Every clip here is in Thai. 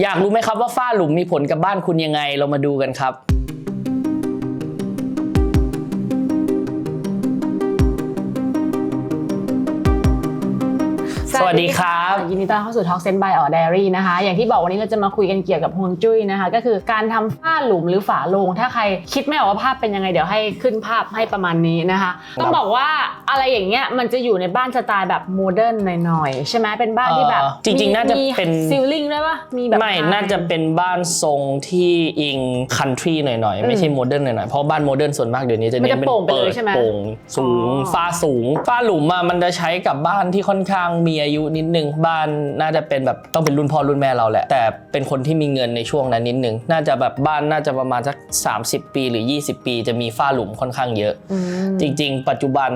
อยากรู้ไหมครับว่าฝ้าหลุมมีผลกับบ้านคุณยังไง เรามาดูกันครับ สวัสดีครับ ยินดีต้อนรับเข้าสู่ Talk Sense by or Diary นะคะ อย่างที่บอกวันนี้เราจะมาคุยกันเกี่ยวกับฮวงจุ้ยนะคะ ก็คือการทำฝ้าหลุมหรือฝาโลง ถ้าใครคิดไม่ออกว่าภาพเป็นยังไง เดี๋ยวให้ขึ้นภาพให้ประมาณนี้นะคะ ต้องบอกว่าอะไรอย่างเงี้ยมันจะอยู่ในบ้านสไตล์แบบโมเดิร์นหน่อยๆ ใช่ไหมเป็นบ้านที่แบบเอ่อจริงๆ น่าจะเป็นซิลลิงด้วยปะมีแบบไม่น่าจะเป็นบ้านทรงที่อิงคันทรีหน่อยๆ ไม่ใช่โมเดิร์นหน่อยๆ เพราะบ้านโมเดิร์นส่วนมากเดี๋ยวนี้จะมันเน้จะนเป็นโป่งไปเลเปิยดใช่ไหมโป่งสูงอ๋อฝ้าสูงฝ้าหลุมอะมันจะใช้กับบ้านที่ค่อนข้างมีอายุนิดนึงบ้านน่าจะเป็นแบบต้องเป็นรุ่นพ่อรุ่นแม่เราแหละ แต่เป็นคนที่มีเงินในช่วงนั้นนิดนึง น่าจะแบบบ้านน่าจะประมาณสัก 30 ปีหรือ 20 ปี จะมีฝ้าหลุมค่อนข้างเยอะอืมจริง ๆ ปัจจุบัน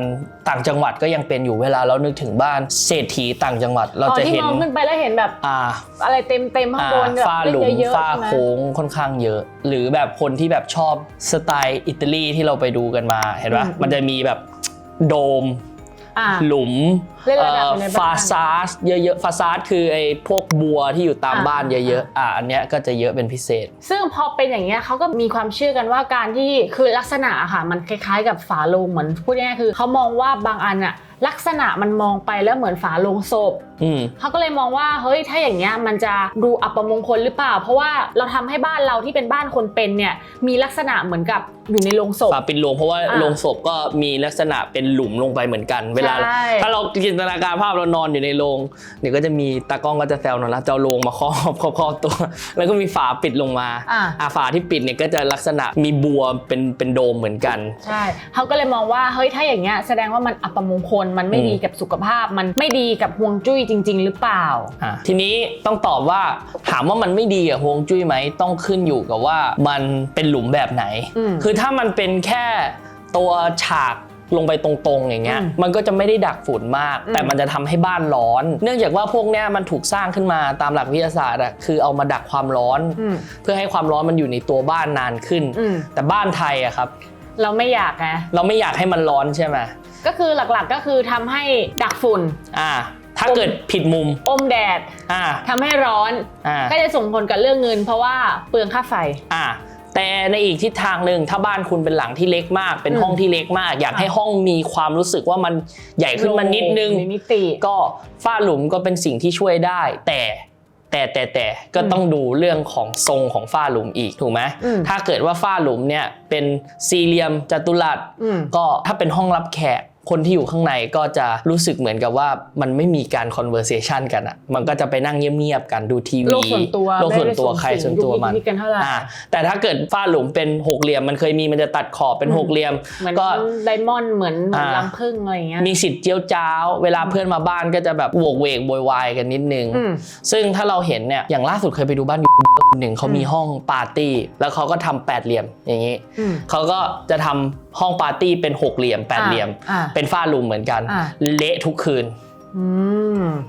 ต่างจังหวัดก็ยังเป็นอยู่เวลาเรานึกถึงบ้านเศรษฐีต่างจังหวัดเราอ๋อจะที่เห็นมองขึ้นไปแล้วเห็นแบบอ่าอะไรเต็มเต็มๆข้างบนแบบฝ้าหลุมเยอะๆฝ้าใช่ไหมโค้งค่อนข้างเยอะ หรือแบบคนที่แบบชอบสไตล์อิตาลีที่เราไปดูกันมาเห็นปะมันจะมีแบบโดม อ่าหลุมเล่นระดับอยู่ในบ้าน ฟาซาดเยอะๆฟาซาดคือไอ้พวกบัวที่อยู่ตามอ่าบ้านเยอะๆอ่าอันเนี้ยก็จะเยอะเป็นพิเศษ ซึ่งพอเป็นอย่างเงี้ยเขาก็มีความเชื่อกันว่าการที่คือลักษณะอะค่ะ มันคล้ายๆ กับฝาโลงเหมือนพูดง่ายๆคือเขามองว่าบางอันอะลักษณะมันมองไปแล้วเหมือนฝาโลงศพอืมเขาก็เลยมองว่าเฮ้ยถ้าอย่างเงี้ยมันจะดูอัปมงคลหรือเปล่า เพราะว่าเราทำให้บ้านเราที่เป็นบ้านคนเป็นเนี่ยมีลักษณะเหมือนกับอยู่ในโลงศพฝาปิดโลงเพราะว่าอ่าโลงศพก็มีลักษณะเป็นหลุมลงไปเหมือนกัน เวลาใช่ถ้าเราจินตนาการภาพเรานอนอยู่ในโรงเดี๋ยวก็จะมีตากล้องก็จะแซวหน่อยละจะเอาโรงมาครอบครอบครอบตัว แล้วก็มีฝาปิดลงมาอ่าอ่าฝาที่ปิดเนี่ยก็จะลักษณะมีบัวเป็นเป็นโดมเหมือนกันใช่เขาก็เลยมองว่าเฮ้ยถ้าอย่างเงี้ยแสดงว่ามันอัปมงคลมันไม่อืมดีกับสุขภาพมันไม่ดีกับฮวงจุ้ยจริง ๆ หรือเปล่า อะทีนี้ต้องตอบว่าถามว่ามันไม่ดีกับฮวงจุ้ยไหมต้องขึ้นอยู่กับว่ามันเป็นหลุมแบบไหน อืม คือถ้ามันเป็นแค่ตัวฉากลงไปตรงๆอย่างเงี้ยอืมมันก็จะไม่ได้ดักฝุ่นมาก อืมแต่มันจะทำให้บ้านร้อน เนื่องจากว่าพวกเนี้ยมันถูกสร้างขึ้นมาตามหลักวิทยาศาสตร์อะคือเอามาดักความร้อน อืม เพื่อให้ความร้อนมันอยู่ในตัวบ้านนานขึ้น อืมแต่บ้านไทยอะครับ เราไม่อยากไงเราไม่อยากให้มันร้อนใช่ไหมก็คือหลักๆก็คือทำให้ดักฝุ่น อ่า ถ้าเกิดผิดมุมอมแดดอ่าทำให้ร้อน อ่าก็จะส่งผลกับเรื่องเงิน เพราะว่าเปลืองค่าไฟ อ่าแต่ในอีกทิศทางหนึ่งถ้าบ้านคุณเป็นหลังที่เล็กมาก เป็นอืมห้องที่เล็กมาก อยากให้ห้องมีความรู้สึกว่ามันใหญ่ขึ้นมานิดนึงมีมิติ ก็ฝ้าหลุมก็เป็นสิ่งที่ช่วยได้ แต่แต่แต่แต่ก็ต้องดูเรื่องของทรงของฝ้าหลุมอีกถูกไหมอืมถ้าเกิดว่าฝ้าหลุมเนี่ยเป็นสี่เหลี่ยมจัตุรัสอืม ก็ถ้าเป็นห้องรับแขก คนที่อยู่ข้างในก็จะรู้สึกเหมือนกับว่ามันไม่มีการ conversation กันอะมันก็จะไปนั่งเงียบๆกันดูทีวีโลกส่วนตัวโลกส่วนตัวไม่ได้ใครส่วนตัวมันยุคกันเท่าไหร่อ่าแต่ถ้าเกิดฝ้าหลุมเป็นหกเหลี่ยมมันเคยมีมันจะตัดขอบเป็นอืมหกเหลี่ยมเหมือนก็ไดมอนด์เหมือนเหมือนอ่ารังผึ้งอะไรอย่างเงี้ยมีสิทธิ์เจียวจ้าว เวลาเพื่อนมาบ้านก็จะแบบโวกเวกโวยวายกันนิดนึงอืมซึ่งถ้าเราเห็นเนี่ยอย่างล่าสุดเคยไปดูบ้านอยู่หนึ่งเขามีห้องปาร์ตี้ แล้วเขาก็ทำแปดเหลี่ยมอย่างนี้อืมเขาก็จะทำ ห้องปาร์ตี้เป็นหกเหลี่ยมแปดเหลี่ยมอ่าเป็นฝ้าหลุมเหมือนกันอ่าเละทุกคืนอืม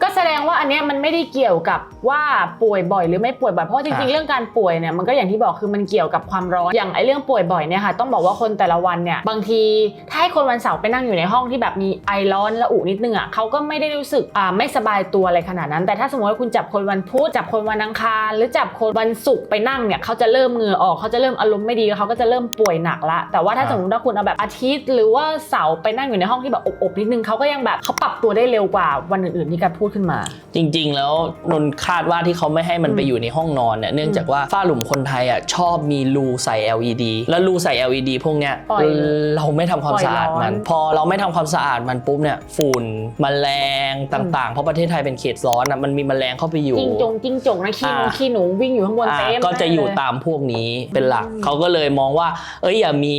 ก็แสดงว่าอันเนี้ยมันไม่ได้เกี่ยวกับว่าป่วยบ่อยหรือไม่ป่วยบ่อยเพราะว่าจริงอ่าๆเรื่องการป่วยเนี่ยมันก็อย่างที่บอกคือมันเกี่ยวกับความร้อนอย่างไอ้เรื่องป่วยบ่อยเนี่ยค่ะต้องบอกว่าคนแต่ละวันเนี่ยบางทีถ้าให้คนวันเสาร์ไปนั่งอยู่ในห้องที่แบบมีไอร้อนและอุนิดนึงอะเขาก็ไม่ได้รู้สึกอ่าไม่สบายตัวอะไรขนาดนั้น แต่ถ้าสมมติว่าคุณจับคนวันพุธจับคนวันอังคารหรือจับคนวันศุกร์ไปนั่งเนี่ยเขาจะเริ่มเหงื่อออกเขาจะเริ่มอารมณ์ไม่ดีแล้วเขาก็จะเริ่มป่วยหนักละแต่ว่าถ้าอ่าสมมติว่าคุณเอาแบบอาทิตย์ หรือว่าเสาร์ไปนั่งอยู่ในห้องที่แบบอบๆนิดนึงเขาก็ยังแบบเขาปรับตัวได้เร็วกว่าวันอื่นๆที่การพูดขึ้นมา จริง ๆ แล้วนนท์คาดว่าที่เขาไม่ให้มันอืมไปอยู่ในห้องนอนเนี่ยเนื่องจากว่าฝ้าหลุมคนไทยอะชอบมีรูใส่ LED แล้วรูใส่ LED พวกเนี้ยปล่อยเราไม่ทำความปล่อยสะอาดมันร้อนพอเราไม่ทำความสะอาดมันปุ๊บเนี่ยฝุ่นแมลงต่างๆ เพราะประเทศไทยเป็นเขตร้อนอะมันมีแมลงเข้าไปอยู่ จิ้งจงจิ้งจกนะขี้หนูอ่า ขี้หนูวิ่งอยู่ข้างบนอ่าเต็มก็จะอยู่เลยตามพวกนี้เป็นหลัก อืม เขาก็เลยมองว่า เอ้ยอย่ามี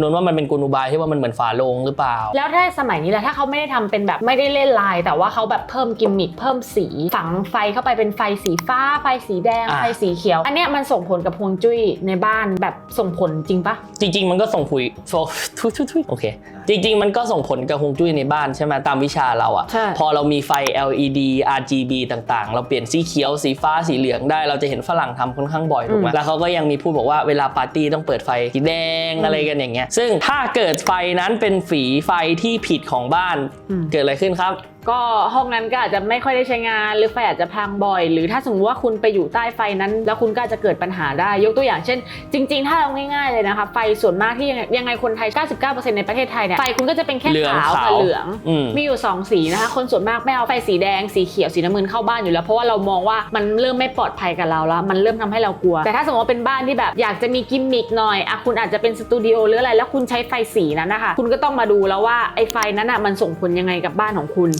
นนท์ว่ามันเป็นกลอุบายที่ว่ามันเหมือนฝาโลงหรือเปล่า แล้วถ้าสมัยนี้แหละถ้าเขาไม่ได้ทำเป็นแบบไม่ได้เล่นลายแต่ว่าเขาแบบเพิ่มกิมมิคเพิ่มสี ฝังไฟเข้าไปเป็นไฟสีฟ้า ไฟสีแดง อ่าไฟสีเขียว อันเนี้ยมันส่งผลกับฮวงจุ้ยในบ้านแบบส่งผลจริงปะจริง ๆ มันก็ส่งผลโฟทุยทุยทุยโอเค จริง ๆ มันก็ส่งผลกับฮวงจุ้ยในบ้านใช่ไหมตามวิชาเราอะ ใช่ พอเรามีไฟ LED RGB ต่างๆ เราเปลี่ยนสีเขียว สีฟ้า สีเหลืองได้ เราจะเห็นฝรั่งทำค่อนข้างบ่อยถูกไหมอืมแล้วเขาก็ยังมีพูดบอกว่าเวลาปาร์ตี้ต้องเปิดไฟสีแดงอืมอะไรกันอย่างเงี้ย ซึ่งถ้าเกิดไฟนั้นเป็นฝีไฟที่ผิดของบ้าน อืม เกิดอะไรขึ้นครับ ก็ห้องนั้นก็อาจจะไม่ค่อยได้ใช้งาน หรือไฟอาจจะพังบ่อย หรือถ้าสมมติว่าคุณไปอยู่ใต้ไฟนั้น แล้วคุณก็อาจจะเกิดปัญหาได้ยกตัวอย่างเช่น จริง ๆ ถ้าเราง่ายๆเลยนะคะไฟส่วนมากที่ยังไงยังไงคนไทย 99%ในประเทศไทยเนี่ยไฟคุณก็จะเป็นแค่เหลืองขาวขากับวเหลือง อืม มีอยู่ 2 สีนะคะ คนส่วนมากไม่เอาไฟสีแดงสีเขียวสีน้ำเงินเข้าบ้านอยู่แล้ว เพราะว่าเรามองว่ามันเริ่มไม่ปลอดภัยกับเราแล้ว มันเริ่มทำให้เรากลัว แต่ถ้าสมมติว่าเป็นบ้านที่แบบอยากจะมีกิมมิคหน่อยอะคุณอาจจะเป็นสตูดิโอหรืออะไรแล้วคุณใช้ไฟสีนั้นนะคะคุณก็ต้องมาดูแล้วว่าไอ้ไฟนั้นอะมันส่งผลยังไงกับบ้านของคุณ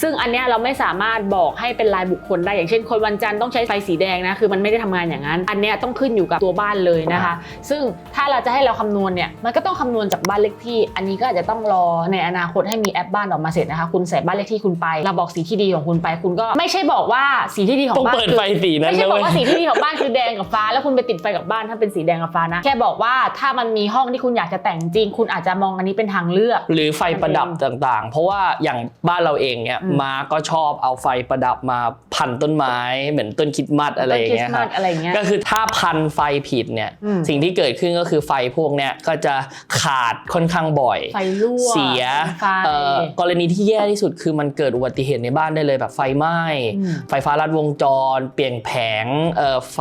ซึ่งอันเนี้ยเราไม่สามารถบอกให้เป็นรายบุคคลได้อย่างเช่น คนวันจันทร์ต้องใช้ไฟสีแดงนะคือมันไม่ได้ทำงานอย่างนั้น อันเนี้ยต้องขึ้นอยู่กับตัวบ้านเลยนะคะ ซึ่งถ้าเราจะให้เราคำนวณเนี่ยมันก็ต้องคำนวณจากบ้านเลขที่ อันนี้ก็อาจจะต้องรอในอนาคตให้มีแอปบ้านออกมาเสร็จนะคะ คุณใส่บ้านเลขที่คุณไป เราบอกสีที่ดีของคุณไป คุณก็ไม่ใช่บอกว่าสีที่ดีของต้องบ้านเปิดคือไฟสีนั้นไม่ใช่นะบอกเว้ยว่าสีที่ดีของบ้านคือแดงกับฟ้า แล้วคุณไปติดไฟกับบ้านถ้าเป็นสีแดงกับฟ้านะแค่บอกว่าถ้ามันมีห้องที่คุณอยากจะแต่งจริง คุณอาจจะมองอันนี้เป็นทางเลือก หรือไฟประดับต่างๆ เพราะว่าอย่างบ้านเราเองเนี่ยอืมมาก็ชอบเอาไฟประดับมาพันต้นไม้เหมือนต้นคริดมัดอะไรอย่างเงี้ยต้นคคริรัสบต์มาสอะไรอย่างเงี้ยก็คือถ้าพันไฟผิดเนี่ยอืมสิ่งที่เกิดขึ้นก็คือไฟพวกเนี้ยก็จะขาดค่อนข้างบ่อย ไฟรั่วเสียไฟเอ่อกรณีที่แย่ที่สุดคือมันเกิดอุบัติเหตุในบ้านได้เลยแบบไฟไหม้อืมไฟฟ้าลัดวงจร เปลี่ยนแผงเอ่อไฟ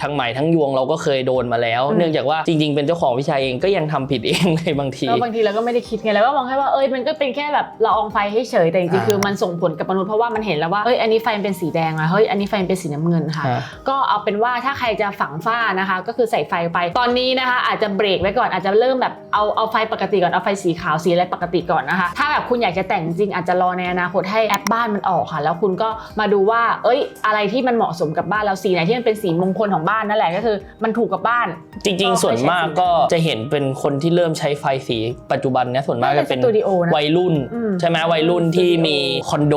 ทั้งใหม่ทั้งยวงเราก็เคยโดนมาแล้วอืมเนื่องจากว่าจริง ๆ เป็นเจ้าของวิชาเองก็ยังทำผิดเองเลยบางทีแล้วบางทีเราก็ไม่ได้คิดไงแล้วก็มองแค่ว่าเอ้ยมันก็เป็นแค่แบบละอองไฟให้เฉยแต่จริงอ่าๆคือมันส่งผลกับมนุษย์เพราะว่ามันเห็นแล้วว่าเอ้ยอันนี้ไฟมันเป็นสีแดงอะเฮ้ยอันนี้ไฟมันเป็นสีน้ำเงินค่ะอ่าก็เอาเป็นว่าถ้าใครจะฝังฝ้านะคะ ก็คือใส่ไฟไปตอนนี้นะคะ อาจจะเบรกไว้ก่อนอาจจะเริ่มแบบเอาเอาไฟปกติก่อนเอาไฟสีขาวสีอะไรปกติก่อนนะคะ ถ้าแบบคุณอยากจะแต่งจริงอาจจะรอในอนาคตให้แอปบ้านมันออกค่ะ แล้วคุณก็มาดูว่า เอ้ย อะไรที่มันเหมาะสมกับบ้านเราสีไหนที่มันเป็นสีมงคลของบ้านนั่นแหละก็คือ มันถูกกับบ้าน จริง ๆ ส่วนมากก็จะเห็นเป็นคนที่เริ่มใช้ไฟสีปัจจุบันเนี้ยส่วนมากจะเป็นสตูดิโอนะวัยรุ่นอืมใช่ไหมวัยรุ่นที่มีคอนโด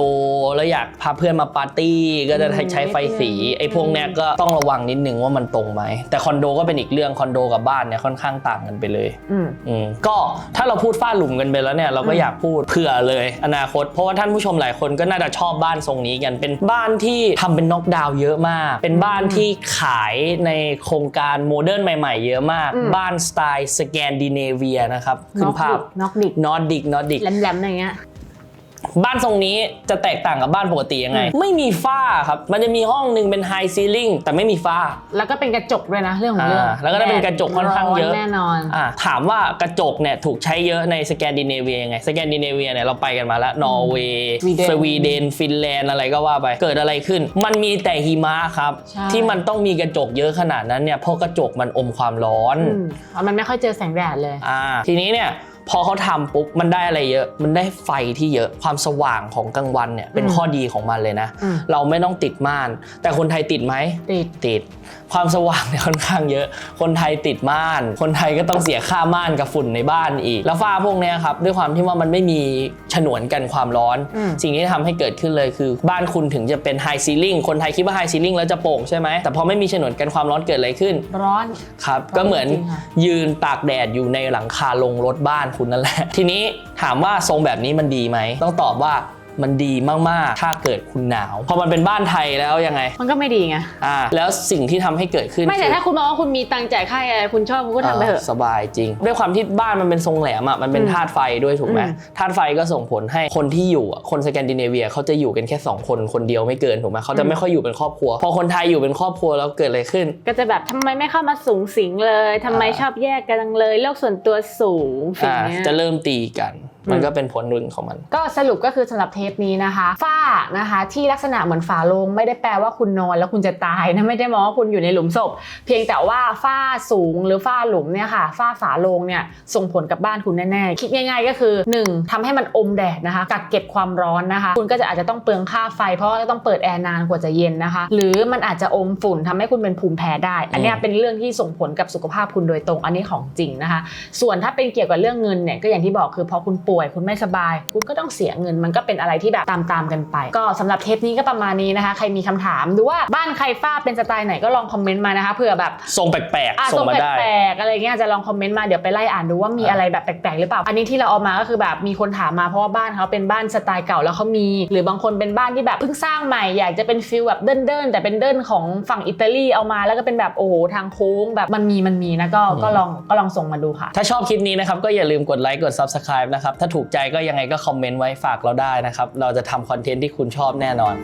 แล้วอยากพาเพื่อนมาปาร์ตี้ก็จะอืมใช้ไฟสีนิดนึงไอ้พวกเนี้ยก็ต้องระวังนิดนึงว่ามันตรงไหมแต่คอนโดก็เป็นอีกเรื่องคอนโดกับบ้านเนี่ยค่อนข้างต่างกันไปเลยอืมอืมก็ถ้าเราพูดฝ้าหลุมกันไปแล้วเนี่ยเราก็อืมอยากพูดเผื่อเลย อนาคต เพราะว่าท่านผู้ชมหลายคนก็น่าจะชอบบ้านทรงนี้กันเป็นบ้านที่ทำเป็นน็อกดาวน์เยอะมาก เป็นบ้านที่ขายในโครงการโมเดิร์นใหม่ ๆ เยอะมาก อืม บ้านสไตล์สแกนดิเนเวียนะครับขึ้นภาพ น็อกดิกนอร์ดิกนอร์ดิก แหลมๆอย่างเงี้ย บ้านทรงนี้จะแตกต่างกับบ้านปกติยังไงอืมไม่มีฝ้าครับ มันจะมีห้องหนึ่งเป็นไฮซีลิงแต่ไม่มีฝ้าแล้วก็เป็นกระจกด้วยนะเรื่องของเรื่องอ่าแล้วก็ได้เป็นกระจกค่อนข้างเยอะแน่นอนอ่าถามว่ากระจกเนี่ยถูกใช้เยอะในสแกนดิเนเวียยังไงสแกนดิเนเวียเนี่ยเราไปกันมาแล้วนอร์เวย์สวีเดนสวีเดนฟินแลนด์อะไรก็ว่าไปเกิดอะไรขึ้น มันมีแต่หิมะครับใช่ที่มันต้องมีกระจกเยอะขนาดนั้นเนี่ยเพราะกระจกมันอมความร้อนอืมเพราะมันไม่ค่อยเจอแสงแดดเลยอ่าทีนี้เนี่ย พอเขาทำปุ๊บมันได้อะไรเยอะ มันได้ไฟที่เยอะความสว่างของกลางวันเนี่ยเป็นอืมข้อดีของมันเลยนะอืมเราไม่ต้องติดม่าน แต่คนไทยติดไหมติดติด ความสว่างเนี่ยค่อนข้างเยอะ คนไทยติดม่าน คนไทยก็ต้องเสียค่าม่านกับฝุ่นในบ้านอีก แล้วฝ้าพวกเนี้ยครับด้วยความที่ว่ามันไม่มีฉนวนกันความร้อนอืมสิ่งที่ทำให้เกิดขึ้นเลยคือ บ้านคุณถึงจะเป็นไฮซีลิงคนไทยคิดว่าไฮซีลิงแล้วจะโปร่งใช่ไหมแต่พอไม่มีฉนวนกันความร้อนเกิดอะไรขึ้น ร้อนครับก็เหมือนจริงๆค่ะยืนตากแดดอยู่ในหลังคาลงรถบ้านคุณนั่นแหละ ทีนี้ถามว่าทรงแบบนี้มันดีไหม ต้องตอบว่า มันดีมาก ๆ ถ้าเกิดคุณหนาว พอมันเป็นบ้านไทยแล้วยังไง มันก็ไม่ดีไง อ่า แล้วสิ่งที่ทำให้เกิดขึ้นไม่แต่คือ ถ้าคุณมองว่าคุณมีตังค์จ่ายค่าอะไร คุณชอบคุณก็ทำไปเถอะ สบายจริง ด้วยความที่บ้านมันเป็นทรงแหลมอะมันเป็นอืมธาตุไฟด้วยถูกไหมอืมธาตุไฟก็ส่งผลให้คนที่อยู่อะคนสแกนดิเนเวียเขาจะอยู่กันแค่สองคนคนเดียวไม่เกินถูกไหมเขาจะไม่ค่อยอยู่เป็นครอบครัว พอคนไทยอยู่เป็นครอบครัวแล้วเกิดอะไรขึ้น ก็จะแบบทำไมไม่เข้ามาสูงสิงเลยทำไมอ่า ชอบแยกกันจังเลยโลกส่วนตัวสูงสิ่งอ่าเนี้ยจะเริ่มตีกัน มันอืมก็เป็นผลหนึ่งของมัน ก็สรุปก็คือสำหรับเทปนี้นะคะฝ้านะคะที่ลักษณะเหมือนฝาโลงไม่ได้แปลว่าคุณนอนแล้วคุณจะตายนะไม่ได้มองว่าคุณอยู่ในหลุมศพ เพียงแต่ว่าฝ้าสูงหรือฝ้าหลุมเนี่ยค่ะฝ้าฝาโลงเนี่ยส่งผลกับบ้านคุณแน่ๆคิดง่าย ๆ ก็คือ 1. ทำให้มันอมแดดนะคะ กักเก็บความร้อนนะคะ คุณก็จะอาจจะต้องเปลืองค่าไฟ เพราะว่าต้องเปิดแอร์นานกว่าจะเย็นนะคะ หรือมันอาจจะอมฝุ่นทำให้คุณเป็นภูมิแพ้ได้ อันเนี้ยอืมเป็นเรื่องที่ส่งผลกับสุขภาพคุณโดยตรงอันนี้ของจริงนะคะ ส่วนถ้าเป็นเกี่ยวกับเรื่องเงินเนี่ยก็อย่างที่บอกคือพอคุณป่วย คุณไม่สบาย คุณก็ต้องเสียเงิน มันก็เป็นอะไรที่แบบตามๆกันไป ก็สำหรับเทปนี้ก็ประมาณนี้นะคะ ใครมีคำถามหรือว่าบ้านใครฝ้าเป็นสไตล์ไหนก็ลองคอมเมนต์มานะคะเผื่อแบบทรงแปลกอะๆส่งมาได้แปลกๆอะไรเงี้ยจะลองคอมเมนต์มาเดี๋ยวไปไล่อ่านดูว่ามีอะไรแบบแปลกๆหรือเปล่า อันนี้ที่เราเอามาก็คือแบบมีคนถามมาเพราะว่าบ้านเขาเป็นบ้านสไตล์เก่าแล้วเขามี หรือบางคนเป็นบ้านที่แบบเพิ่งสร้างใหม่อยากจะเป็นฟิลแบบเดินๆแต่เป็นเดินของฝั่งอิตาลีเอามาแล้วก็เป็นแบบโอ้โหทางโค้งแบบมันมีมันมีนะก็ก็ลองก็ลองส่งมาดูค่ะ ถ้าชอบคลิปนี้นะครับก็อย่าลืมกดไลค์กด Subscribe นะครับถ้าถูกใจก็ยังไงก็คอมเมนต์ไว้ฝากเราได้นะครับ เราจะทำคอนเทนต์ที่คุณชอบแน่นอน